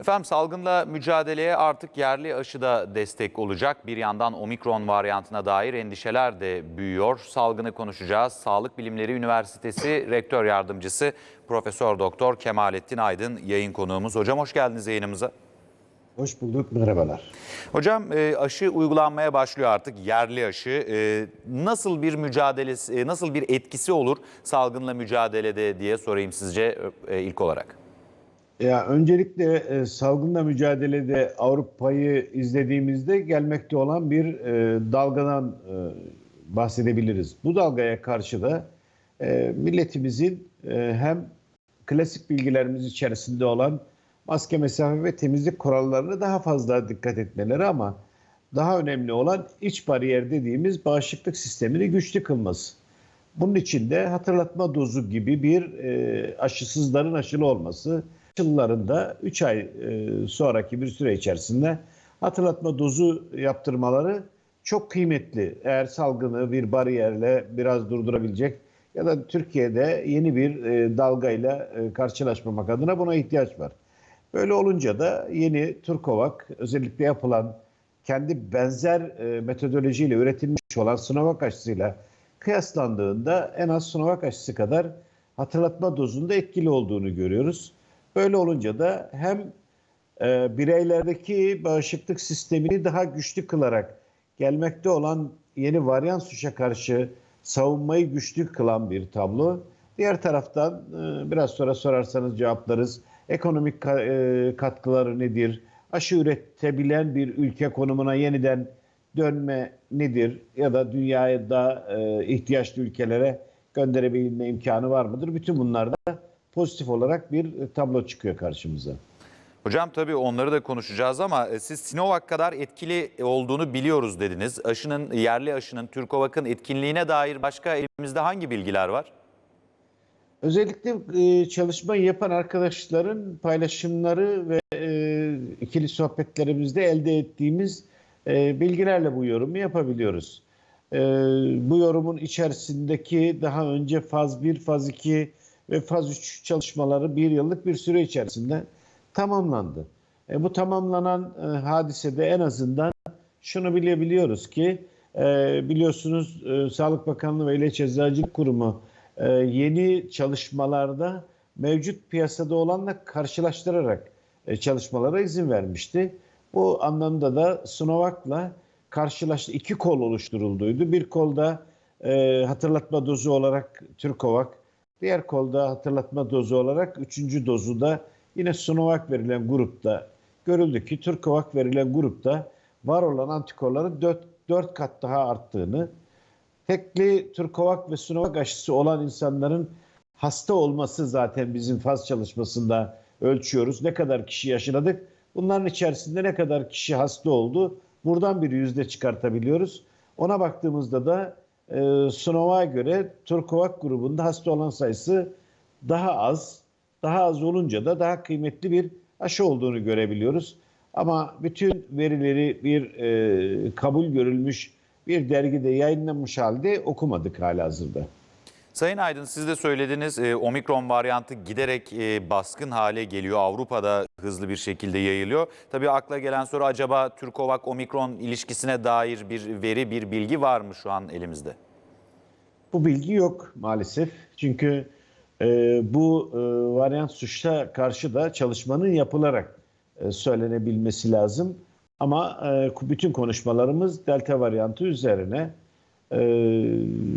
Efendim salgınla mücadeleye artık yerli aşı da destek olacak. Bir yandan omikron varyantına dair endişeler de büyüyor. Salgını konuşacağız. Sağlık Bilimleri Üniversitesi Rektör Yardımcısı Profesör Doktor Kemalettin Aydın yayın konuğumuz. Hocam hoş geldiniz yayınımıza. Hoş bulduk, merhabalar. Hocam e, aşı uygulanmaya başlıyor artık yerli aşı. E, Nasıl bir mücadelesi, e, nasıl bir etkisi olur salgınla mücadelede diye sorayım sizce ilk olarak. Ya öncelikle e, salgınla mücadelede Avrupa'yı izlediğimizde gelmekte olan bir e, dalgadan e, bahsedebiliriz. Bu dalgaya karşı da e, milletimizin e, hem klasik bilgilerimiz içerisinde olan maske, mesafe ve temizlik kurallarına daha fazla dikkat etmeleri ama daha önemli olan iç bariyer dediğimiz bağışıklık sistemini güçlü kılması. Bunun için de hatırlatma dozu gibi bir e, aşısızların aşılı olması, aşılıların 3 ay e, sonraki bir süre içerisinde hatırlatma dozu yaptırmaları çok kıymetli. Eğer salgını bir bariyerle biraz durdurabilecek ya da Türkiye'de yeni bir e, dalgayla e, karşılaşmamak adına buna ihtiyaç var. Böyle olunca da yeni Turkovak özellikle yapılan kendi benzer metodolojiyle üretilmiş olan Sinovac aşısıyla kıyaslandığında en az Sinovac aşısı kadar hatırlatma dozunda etkili olduğunu görüyoruz. Böyle olunca da hem e, bireylerdeki bağışıklık sistemini daha güçlü kılarak gelmekte olan yeni varyant suça karşı savunmayı güçlü kılan bir tablo. Diğer taraftan e, biraz sonra sorarsanız cevaplarız. Ekonomik ka- e, katkıları nedir? Aşı üretebilen bir ülke konumuna yeniden dönme nedir? Ya da dünyaya da e, ihtiyaçlı ülkelere gönderebilme imkanı var mıdır? Bütün bunlarda pozitif olarak bir e, tablo çıkıyor karşımıza. Hocam tabii onları da konuşacağız ama e, siz Sinovac kadar etkili olduğunu biliyoruz dediniz. Aşının, yerli aşının, Türkovac'ın etkinliğine dair başka elimizde hangi bilgiler var? Özellikle e, çalışmayı yapan arkadaşların paylaşımları ve e, ikili sohbetlerimizde elde ettiğimiz e, bilgilerle bu yorumu yapabiliyoruz. E, bu yorumun içerisindeki daha önce faz 1, faz 2 ve faz 3 çalışmaları bir yıllık bir süre içerisinde tamamlandı. E, bu tamamlanan e, hadisede en azından şunu bilebiliyoruz ki e, biliyorsunuz e, Sağlık Bakanlığı ve İlaç Eczacılık Kurumu e, yeni çalışmalarda mevcut piyasada olanla karşılaştırarak e, çalışmalara izin vermişti. Bu anlamda da Sinovac'la karşılaştı iki kol oluşturulduydu. Bir kolda e, hatırlatma dozu olarak Türkovac, diğer kolda hatırlatma dozu olarak üçüncü dozu da yine Sinovac verilen grupta görüldü ki Türkovac verilen grupta var olan antikorların 4, 4 kat daha arttığını, tekli Türkovac ve Sinovac aşısı olan insanların hasta olması zaten bizim faz çalışmasında ölçüyoruz. Ne kadar kişi yaşadık? Bunların içerisinde ne kadar kişi hasta oldu? Buradan bir yüzde çıkartabiliyoruz. Ona baktığımızda da e, Sinovac'a göre Türkovac grubunda hasta olan sayısı daha az. Daha az olunca da daha kıymetli bir aşı olduğunu görebiliyoruz. Ama bütün verileri bir e, kabul görülmüş bir dergide yayınlanmış halde okumadık hala hazırda. Sayın Aydın siz de söylediniz e, omikron varyantı giderek e, baskın hale geliyor. Avrupa'da hızlı bir şekilde yayılıyor. Tabii akla gelen soru acaba Türkovac omikron ilişkisine dair bir veri, bir bilgi var mı şu an elimizde? Bu bilgi yok maalesef. Çünkü e, bu e, varyant suçta karşı da çalışmanın yapılarak e, söylenebilmesi lazım. Ama e, bütün konuşmalarımız delta varyantı üzerine. E,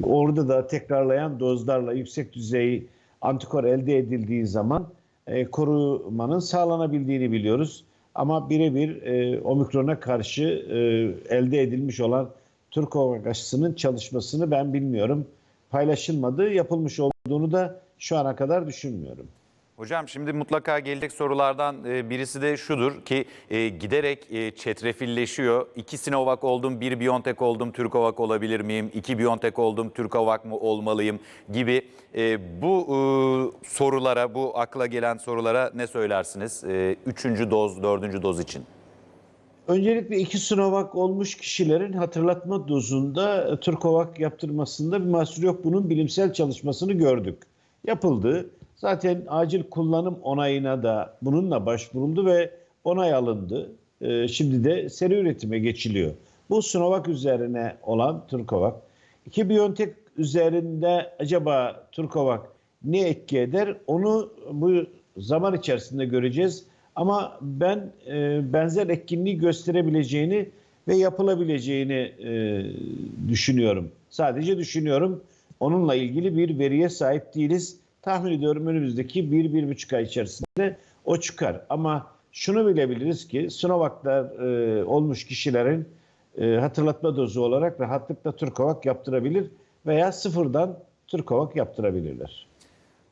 orada da tekrarlayan dozlarla yüksek düzey antikor elde edildiği zaman e, korumanın sağlanabildiğini biliyoruz. Ama birebir e, omikrona karşı e, elde edilmiş olan Türkovac aşısının çalışmasını ben bilmiyorum. Paylaşılmadı, yapılmış olduğunu da şu ana kadar düşünmüyorum. Hocam şimdi mutlaka gelecek sorulardan e, birisi de şudur ki e, giderek e, çetrefilleşiyor. İki Sinovac oldum, bir BioNTech oldum, Türkovac olabilir miyim? İki BioNTech oldum, Türkovac mı olmalıyım gibi. Bu sorulara, bu akla gelen sorulara ne söylersiniz? Üçüncü doz, dördüncü doz için. Öncelikle iki Sinovac olmuş kişilerin hatırlatma dozunda Türkovac yaptırmasında bir mahsur yok. Bunun bilimsel çalışmasını gördük. Yapıldı. Zaten acil kullanım onayına da bununla başvuruldu ve onay alındı. Ee, şimdi de seri üretime geçiliyor. Bu Sinovac üzerine olan Turkovac. İki Biontech üzerinde acaba Turkovac ne etki eder? Onu bu zaman içerisinde göreceğiz. Ama ben e, benzer etkinliği gösterebileceğini ve yapılabileceğini e, düşünüyorum. Sadece düşünüyorum. Onunla ilgili bir veriye sahip değiliz. Tahmin ediyorum önümüzdeki bir, bir buçuk ay içerisinde o çıkar. Ama şunu bilebiliriz ki Sinovac'lar e, olmuş kişilerin e, hatırlatma dozu olarak rahatlıkla Turkovac yaptırabilir veya sıfırdan Turkovac yaptırabilirler.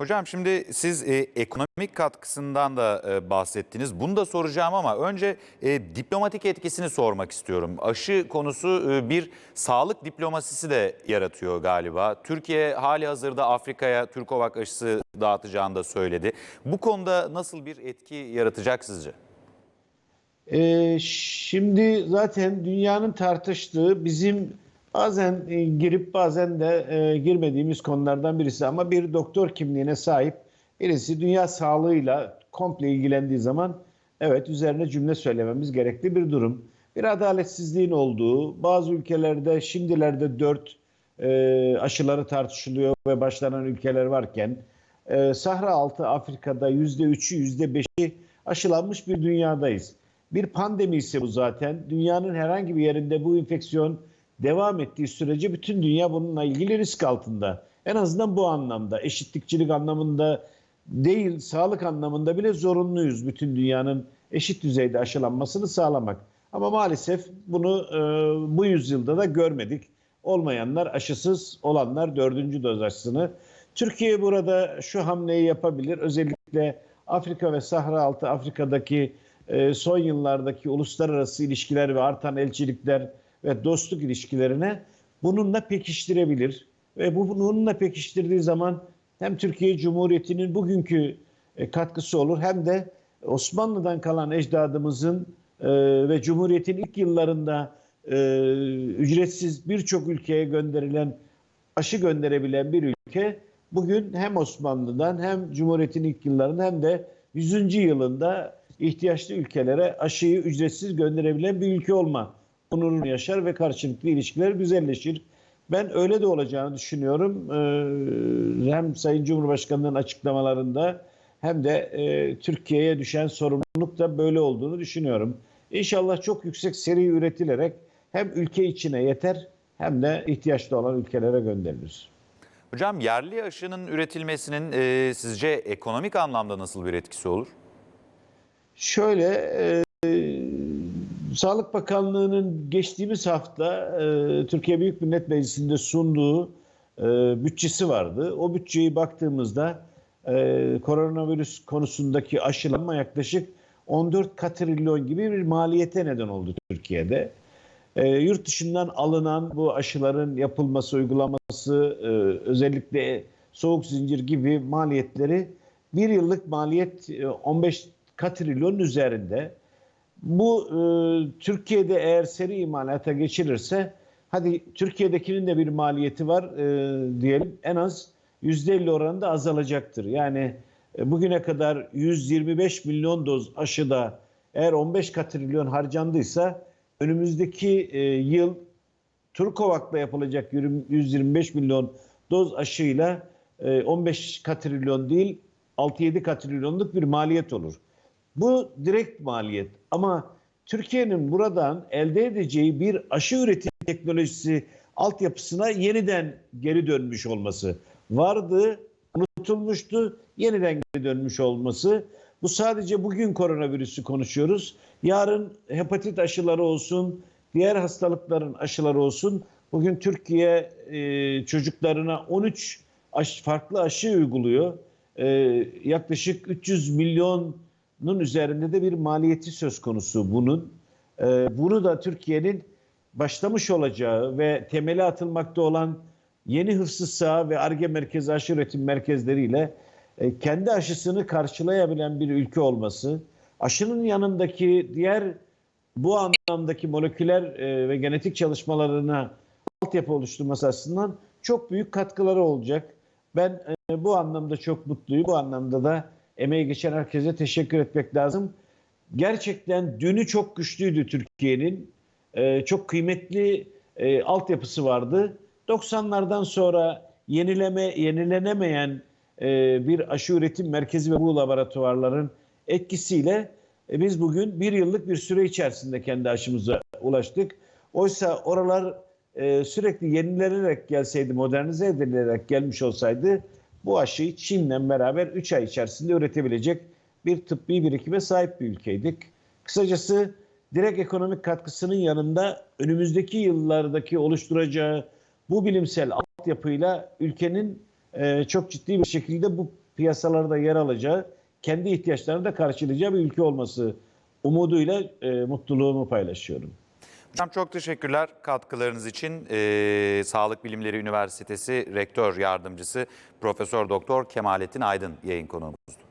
Hocam şimdi siz e, ekonomik katkısından da e, bahsettiniz. Bunu da soracağım ama önce e, diplomatik etkisini sormak istiyorum. Aşı konusu e, bir sağlık diplomasisi de yaratıyor galiba. Türkiye hali hazırda Afrika'ya Türkovak aşısı dağıtacağını da söyledi. Bu konuda nasıl bir etki yaratacak sizce? Ee, şimdi zaten dünyanın tartıştığı bizim bazen e, girip bazen de e, girmediğimiz konulardan birisi ama bir doktor kimliğine sahip birisi dünya sağlığıyla komple ilgilendiği zaman evet üzerine cümle söylememiz gerekli bir durum. Bir adaletsizliğin olduğu bazı ülkelerde şimdilerde dört e, aşıları tartışılıyor ve başlanan ülkeler varken Sahra altı Afrika'da yüzde üçü yüzde beşi aşılanmış bir dünyadayız. Bir pandemi ise bu zaten. Dünyanın herhangi bir yerinde bu enfeksiyon devam ettiği sürece bütün dünya bununla ilgili risk altında. En azından bu anlamda eşitlikçilik anlamında değil sağlık anlamında bile zorunluyuz bütün dünyanın eşit düzeyde aşılanmasını sağlamak. Ama maalesef bunu e, bu yüzyılda da görmedik. Olmayanlar aşısız, olanlar dördüncü doz aşısını. Türkiye burada şu hamleyi yapabilir. Özellikle Afrika ve Sahra altı Afrika'daki e, son yıllardaki uluslararası ilişkiler ve artan elçilikler ve dostluk ilişkilerine bununla pekiştirebilir. Ve bu bununla pekiştirdiği zaman hem Türkiye Cumhuriyeti'nin bugünkü e, katkısı olur hem de Osmanlı'dan kalan ecdadımızın e, ve Cumhuriyet'in ilk yıllarında e, ücretsiz birçok ülkeye gönderilen aşı gönderebilen bir ülke bugün hem Osmanlı'dan hem Cumhuriyet'in ilk yıllarında hem de 100. yılında ihtiyaçlı ülkelere aşıyı ücretsiz gönderebilen bir ülke olma onurunu yaşar ve karşılıklı ilişkiler güzelleşir. Ben öyle de olacağını düşünüyorum. Ee, hem Sayın Cumhurbaşkanı'nın açıklamalarında hem de e, Türkiye'ye düşen sorumluluk da böyle olduğunu düşünüyorum. İnşallah çok yüksek seri üretilerek hem ülke içine yeter hem de ihtiyaçlı olan ülkelere gönderilir. Hocam yerli aşının üretilmesinin e, sizce ekonomik anlamda nasıl bir etkisi olur? Şöyle, e, Sağlık Bakanlığı'nın geçtiğimiz hafta e, Türkiye Büyük Millet Meclisi'nde sunduğu e, bütçesi vardı. O bütçeyi baktığımızda e, koronavirüs konusundaki aşılanma yaklaşık 14 katrilyon gibi bir maliyete neden oldu Türkiye'de. E, yurt dışından alınan bu aşıların yapılması, uygulaması, e, özellikle soğuk zincir gibi maliyetleri bir yıllık maliyet e, 15 katrilyon üzerinde. Bu e, Türkiye'de eğer seri imalata geçirirse hadi Türkiye'dekinin de bir maliyeti var e, diyelim en az %50 oranında azalacaktır. Yani e, bugüne kadar 125 milyon doz aşıda eğer 15 katrilyon harcandıysa önümüzdeki e, yıl Turkovak'la yapılacak 125 milyon doz aşıyla e, 15 katrilyon değil 6-7 katrilyonluk bir maliyet olur. Bu direkt maliyet ama Türkiye'nin buradan elde edeceği bir aşı üretim teknolojisi altyapısına yeniden geri dönmüş olması vardı, unutulmuştu, yeniden geri dönmüş olması. Bu sadece bugün koronavirüsü konuşuyoruz. Yarın hepatit aşıları olsun, diğer hastalıkların aşıları olsun. Bugün Türkiye e, çocuklarına 13 aş, farklı aşı uyguluyor. E, yaklaşık 300 milyon bunun üzerinde de bir maliyeti söz konusu bunun. Ee, bunu da Türkiye'nin başlamış olacağı ve temeli atılmakta olan yeni hıfzı saha ve ARGE merkezi aşı üretim merkezleriyle e, kendi aşısını karşılayabilen bir ülke olması, aşının yanındaki diğer bu anlamdaki moleküler e, ve genetik çalışmalarına altyapı oluşturması açısından çok büyük katkıları olacak. Ben e, bu anlamda çok mutluyum. Bu anlamda da emeği geçen herkese teşekkür etmek lazım. gerçekten dünü çok güçlüydü Türkiye'nin. Ee, çok kıymetli e, altyapısı vardı. 90'lardan sonra yenileme yenilenemeyen e, bir aşı üretim merkezi ve bu laboratuvarların etkisiyle e, biz bugün bir yıllık bir süre içerisinde kendi aşımıza ulaştık. Oysa oralar e, sürekli yenilenerek gelseydi, modernize edilerek gelmiş olsaydı bu aşıyı Çin'le beraber 3 ay içerisinde üretebilecek bir tıbbi birikime sahip bir ülkeydik. Kısacası direkt ekonomik katkısının yanında önümüzdeki yıllardaki oluşturacağı bu bilimsel altyapıyla ülkenin e, çok ciddi bir şekilde bu piyasalarda yer alacağı, kendi ihtiyaçlarını da karşılayacağı bir ülke olması umuduyla e, mutluluğumu paylaşıyorum. Hocam çok teşekkürler katkılarınız için. Ee, Sağlık Bilimleri Üniversitesi Rektör Yardımcısı Profesör Doktor Kemalettin Aydın yayın konuğumuzdu.